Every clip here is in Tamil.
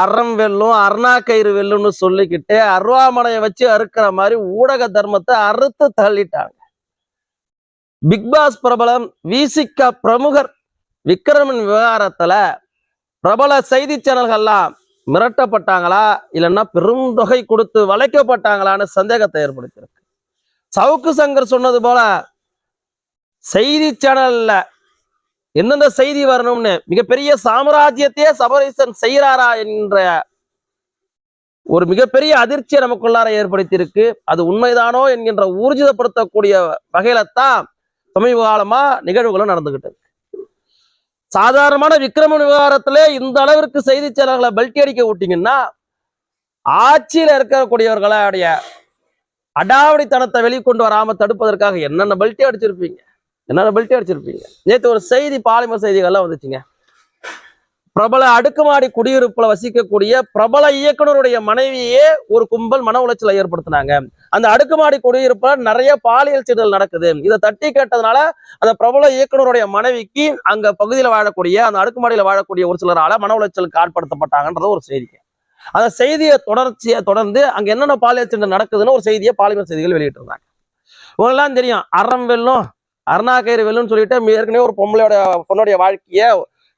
அறம் வெல்லும் அருணா கயிறு வெல்லும்னு சொல்லிக்கிட்டு அருவாமனையை வச்சு அறுக்கிற மாதிரி ஊடக தர்மத்தை அறுத்து தள்ளிட்டாங்க. பிக் பாஸ் பிரபலம் விசிக பிரமுகர் விக்ரமன் விவகாரத்துல பிரபல செய்தி சேனல்கள்லாம் மிரட்டப்பட்டாங்களா? இல்லைன்னா பெரும் தொகை கொடுத்து வளைக்கப்பட்டாங்களான்னு சந்தேகத்தை ஏற்படுத்தியிருக்கு. சவுக்கு சங்கர் சொன்னது போல செய்தி சேனல்ல எந்தெந்த செய்தி வரணும்னு மிகப்பெரிய சாம்ராஜ்யத்தையே சபரீசன் செய்கிறாரா என்ற ஒரு மிகப்பெரிய அதிர்ச்சியை நமக்குள்ளார ஏற்படுத்தியிருக்கு. அது உண்மைதானோ என்கின்ற ஊர்ஜிதப்படுத்தக்கூடிய வகையில தான் சமீப காலமா நிகழ்வுகளும் நடந்துகிட்டு இருக்கு. சாதாரணமான விக்ரம விவகாரத்திலே இந்த அளவிற்கு செய்தி சேனல்களை பெல்ட் அடிக்க விட்டீங்கன்னா ஆட்சியில இருக்கக்கூடியவர்களுடைய அடாவடித்தனத்தை வெளிக்கொண்டு வராம தடுப்பதற்காக என்னென்ன பெல்ட்டே அடிச்சிருப்பீங்க? என்ன பெல்ட்டே அடிச்சிருப்பீங்க? நேற்று ஒரு செய்தி பாலிமர் செய்திகள்லாம் வந்துச்சுங்க. பிரபல அடுக்குமாடி குடியிருப்புல வசிக்கக்கூடிய பிரபல இயக்குனருடைய மனைவியே ஒரு கும்பல் மன உளைச்சலை ஏற்படுத்தினாங்க. அந்த அடுக்குமாடி குடியிருப்புல நிறைய பாலியல் சீடல் நடக்குது. இதை தட்டி கேட்டதுனால அந்த பிரபல இயக்குனருடைய மனைவிக்கு அங்க பகுதியில வாழக்கூடிய அந்த அடுக்குமாடியில வாழக்கூடிய ஒரு சிலரால மன உளைச்சலுக்கு ஆட்படுத்தப்பட்டாங்கன்றது ஒரு செய்தி அந்த செய்தியை தொடர்ச்சியை தொடர்ந்து அங்க என்னென்ன பாலியல் சீண்டல் நடக்குதுன்னு ஒரு செய்தியை பாலிமர் செய்திகள் வெளியிட்டிருந்தாங்க. உங்களெல்லாம் தெரியும் அறம் வெல்லும் அருணா கயிறு சொல்லிட்டு ஏற்கனவே ஒரு பொம்பளையோட பொண்ணுடைய வாழ்க்கையை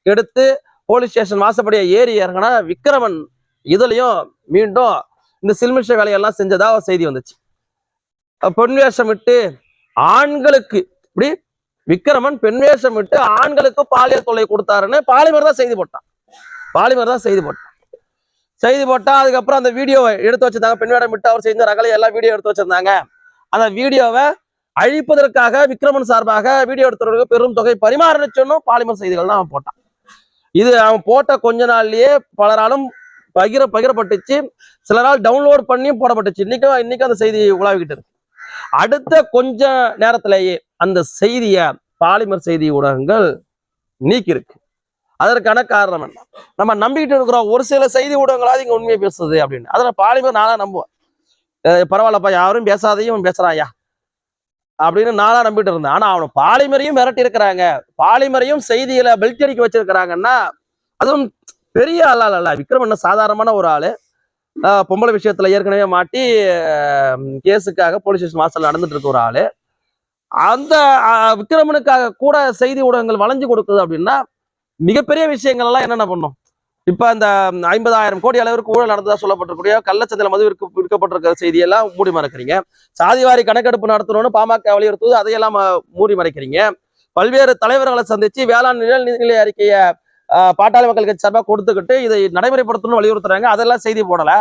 எடுத்து போலீஸ் ஸ்டேஷன் வாசப்படியை ஏறி இறங்கினா விக்ரமன் இதுலயும் மீண்டும் இந்த சில்மிஷ வேலையெல்லாம் செஞ்சதா ஒரு செய்தி வந்துச்சு. பெண் வேஷம் விட்டு ஆண்களுக்கு இப்படி விக்ரமன் பெண் வேஷம் விட்டு ஆண்களுக்கு பாலியல் தொல்லை கொடுத்தாருன்னு பாலிமர் தான் செய்தி போட்டான். பாலிமர் தான் செய்தி போட்டான். செய்தி போட்டா அதுக்கப்புறம் அந்த வீடியோவை எடுத்து வச்சிருந்தாங்க. பெண் வேடம் விட்டு அவர் செஞ்ச ரகலை எல்லாம் வீடியோ எடுத்து வச்சிருந்தாங்க. அந்த வீடியோவை அழிப்பதற்காக விக்ரமன் சார்பாக வீடியோ எடுத்தவர்களுக்கு பெரும் தொகை. பரிமாறணும்னு சொன்னும் பாலிமர் செய்திகள் தான் அவன் போட்டான். இது அவன் போட்ட கொஞ்ச நாள்லயே பலராலும் பகிர பகிரப்பட்டுச்சு. சிலரால் டவுன்லோட் பண்ணியும் போடப்பட்டுச்சு. இன்னைக்கு இன்னைக்கு அந்த செய்தி உலாவிக்கிட்டு இருக்கு. அடுத்த கொஞ்ச நேரத்திலேயே அந்த செய்திய பாலிமர் செய்தி ஊடகங்கள் நீக்கியிருக்கு. அதற்கான காரணம் என்ன? நம்ம நம்பிக்கிட்டு இருக்கிறோம் ஒரு சில செய்தி ஊடகங்களாவது இங்க உண்மையை பேசுது அப்படின்னு. அதில் பாலிமர் நானா நம்புவேன். பரவாயில்லப்பா யாரும் பேசாதையும் பேசுறான் ஐயா அப்படின்னு நானா நம்பிட்டு இருந்தேன். ஆனா அவனை பாலிமரையும் மிரட்டி இருக்கிறாங்க. பாலிமரையும் செய்தியில பெல்ட் அடிக்க வச்சிருக்கிறாங்கன்னா அதுவும் பெரிய ஆள் அல்ல விக்ரம் என்ன சாதாரணமான ஒரு ஆளு. பொம்பளை விஷயத்துல ஏற்கனவே மாட்டி கேஸுக்காக போலீஸ் ஸ்டேஷன் வாசல் நடந்துட்டு இருக்க ஒரு ஆளு. அந்த விக்ரமனுக்காக கூட செய்தி ஊடகங்கள் வளைஞ்சு கொடுக்குது அப்படின்னா மிகப்பெரிய விஷயங்கள் எல்லாம் என்னென்ன பண்ணும்? இப்போ அந்த ஐம்பதாயிரம் கோடி அளவிற்கு ஊழல் நடந்ததாக சொல்லப்பட்டிருக்கூடிய கள்ளச்சந்தில மது விற்க விற்கப்பட்டிருக்கிற செய்தியெல்லாம் மூடி மறைக்கிறீங்க. சாதிவாரி கணக்கெடுப்பு நடத்தணும்னு பாமக வலியுறுத்துவது அதையெல்லாம் மூடி மறைக்கிறீங்க. பல்வேறு தலைவர்களை சந்திச்சு வேளாண் நிழல்நிலை அறிக்கையை பாட்டாளி மக்கள் கட்சி சார்பாக கொடுத்துக்கிட்டு இதை நடைமுறைப்படுத்தணும்னு வலியுறுத்துறாங்க. அதெல்லாம் செய்தி போடலை.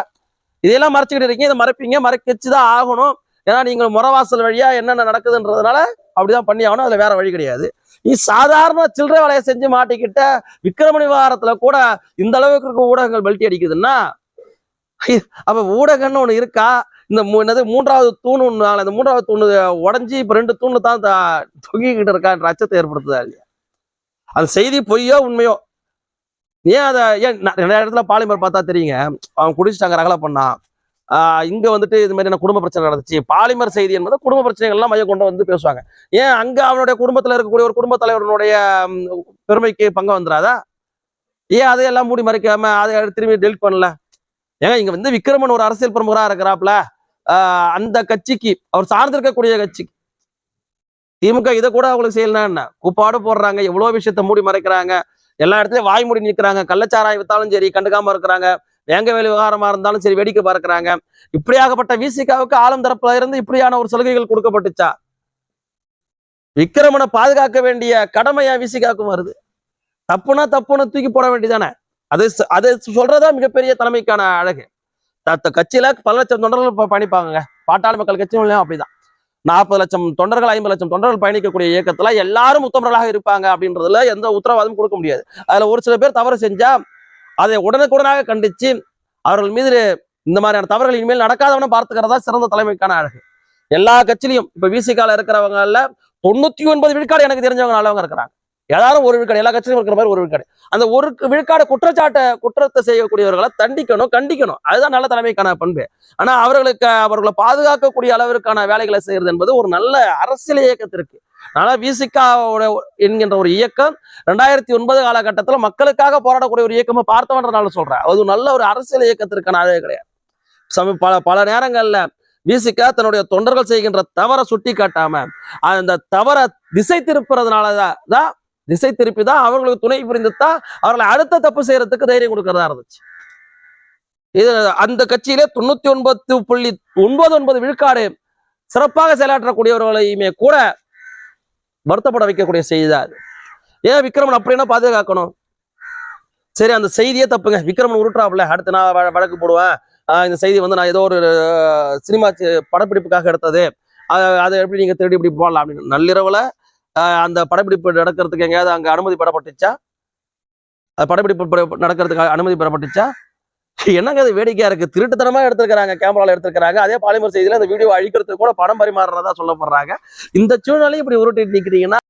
இதையெல்லாம் மறைச்சிக்கிட்டு இருக்கீங்க. இதை மறைப்பீங்க. மறைக்கச்சு தான் ஆகணும். ஏன்னா நீங்கள் முறவாசல் வழியா என்னென்ன நடக்குதுன்றதுனால அப்படிதான் பண்ணி ஆகணும் அதுல வேற வழி கிடையாது. நீ சாதாரண சில்லறை வேலையை செஞ்சு மாட்டிக்கிட்ட விக்ரமணி விவகாரத்துல கூட இந்த அளவுக்கு இருக்க ஊடகங்கள் பல்ட்டி அடிக்குதுன்னா அப்போ அப்ப ஊடகம்னு ஒண்ணு இருக்கா? இந்த என்னது மூன்றாவது தூண் ஒன்று அந்த மூன்றாவது தூணு உடஞ்சி இப்போ ரெண்டு தூணு தான் தொங்கிக்கிட்டு இருக்கான்ற அச்சத்தை ஏற்படுத்துதா இல்லையா? அந்த செய்தி பொய்யோ உண்மையோ? ஏன் அதை ஏன் நிறைய இடத்துல பாலிமர் பார்த்தா தெரியுங்க. அவன் குடிச்சிட்டாங்க ரகலை பண்ணான். இங்க வந்துட்டு இது மாதிரி குடும்ப பிரச்சனை நடந்துச்சு? பாலிமர் செய்தி என்பது குடும்ப பிரச்சனைகள்லாம் மையம் கொண்டு வந்து பேசுவாங்க. ஏன் அங்க அவனுடைய குடும்பத்துல இருக்கக்கூடிய ஒரு குடும்ப தலைவனுடைய பெருமைக்கு பங்கு வந்துடாதா ஏன் அதையெல்லாம் மூடி மறைக்காம அதை திரும்பி டெலிட் பண்ணல? ஏங்க இங்க வந்து விக்ரமன் ஒரு அரசியல் பிரமுகரா இருக்கிறாப்ல ஆஹ் அந்த கட்சிக்கு அவர் சார்ந்திருக்கக்கூடிய கட்சிக்கு. திமுக இதை கூட அவங்களுக்கு செய்யலாம் என்ன? கூப்பாடு போடுறாங்க எவ்வளவு விஷயத்த மூடி மறைக்கிறாங்க. எல்லா இடத்துலயும் வாய் மூடி நிற்கிறாங்க கள்ளச்சாராயம் வித்தாலும் சரி கண்டுக்காம இருக்கிறாங்க. வேங்க வேலை விவகாரமா இருந்தாலும் சரி வேடிக்கை பார்க்கிறாங்க. இப்படியாகப்பட்ட விசிகாவுக்கு ஆளும் தரப்புல இருந்து இப்படியான ஒரு சலுகைகள் கொடுக்கப்பட்டுச்சா? விக்ரமனை பாதுகாக்க வேண்டிய கடமையா விசிகாவுக்கும் வருது. தப்புனா தப்புன்னு தூக்கி போட வேண்டியதானே? அது அது சொல்றதா மிகப்பெரிய தலைமைக்கான அழகு. த- கட்சியில பல லட்சம் தொண்டர்கள் பயணிப்பாங்க பாட்டாளி மக்கள் கட்சியும் அப்படிதான். நாற்பது லட்சம் தொண்டர்கள் ஐம்பது லட்சம் தொண்டர்கள் பயணிக்கக்கூடிய இயக்கத்துல எல்லாரும் உத்தமர்களாக இருப்பாங்க அப்படின்றதுல எந்த உத்தரவாதமும் கொடுக்க முடியாது. அதுல ஒரு சில பேர் தவறு செஞ்சா அதை உடனுக்குடனாக கண்டிச்சு அவர்கள் மீது இந்த மாதிரியான தவறுகள் இனிமேல் நடக்காதவன பார்த்துக்கிறதா சிறந்த தலைமைக்கான அழகு. எல்லா கட்சியிலையும் இப்ப விசிகால இருக்கிறவங்கல்ல தொண்ணூத்தி ஒன்பது விழுக்காடு எனக்கு தெரிஞ்சவங்க நல்லவங்க இருக்கிறாங்க. எல்லாரும் ஒரு விழுக்காடு எல்லா கட்சியும் இருக்கிற மாதிரி ஒரு விழுக்காடு. அந்த ஒரு விழுக்காடு குற்றச்சாட்டை குற்றத்தை செய்யக்கூடியவர்களை தண்டிக்கணும் கண்டிக்கணும். அதுதான் நல்ல தலைமைக்கான பண்பு. ஆனா அவர்களுக்கு அவர்களை பாதுகாக்கக்கூடிய அளவிற்கான வேலைகளை செய்யறது என்பது ஒரு நல்ல அரசியல் இயக்கத்திற்கு ஆனா விசிகாவோட என்கின்ற ஒரு இயக்கம் ரெண்டாயிரத்தி ஒன்பது காலகட்டத்தில் மக்களுக்காக போராடக்கூடிய ஒரு இயக்கமா பார்த்தவன்றனால சொல்றேன். அது ஒரு நல்ல ஒரு அரசியல் இயக்கத்திற்கான அதே கிடையாது. சம பல பல நேரங்கள்ல விசிகா தன்னுடைய தொண்டர்கள் செய்கின்ற தவறை சுட்டி காட்டாம அந்த தவறை திசை திருப்புறதுனால தான் திசை திருப்பி தான் அவர்களுக்கு துணை புரிந்து தான் அவர்களை அடுத்த தப்பு செய்யறதுக்கு தைரியம் கொடுக்கறதா இருந்துச்சு. இது அந்த கட்சியிலே தொண்ணூத்தி ஒன்பது புள்ளி ஒன்பது ஒன்பது விழுக்காடு சிறப்பாக செயலாற்றக்கூடியவர்களையுமே கூட வருத்தப்பட வைக்கக்கூடிய செய்தி தான் அது. ஏன் விக்ரமன் அப்படின்னா பாதுகாக்கணும்? சரி அந்த செய்தியே தப்புங்க. விக்ரமன் உருட்டுறாப்புல. அடுத்து நான் வ- வழக்கு போடுவேன். ஆஹ் இந்த செய்தி வந்து நான் ஏதோ ஒரு சினிமா படப்பிடிப்புக்காக எடுத்தது. அதை எப்படி நீங்க திருடி இப்படி போடலாம் அப்படின்னு. நள்ளிரவுல அந்த படப்பிடிப்பு நடக்கிறதுக்கு எங்கேயாவது அங்க அனுமதி பெறப்பட்டுச்சா? அது படப்பிடிப்பு நடக்கிறதுக்காக நடக்கிறதுக்கு அனுமதி பெறப்பட்டுச்சா? என்னங்க அது வேடிக்கையா இருக்கு? திருட்டுத்தனமா எடுத்திருக்கிறாங்க கேமரால எடுத்திருக்கிறாங்க. அதே பாலிமர் செய்தியில அந்த வீடியோ அழிக்கிறதுக்கு கூட படம் பரிமாறுறதா சொல்லப்படுறாங்க. இந்த சூழ்நிலையும் இப்படி உருட்டிட்டு நிக்கிறீங்கன்னா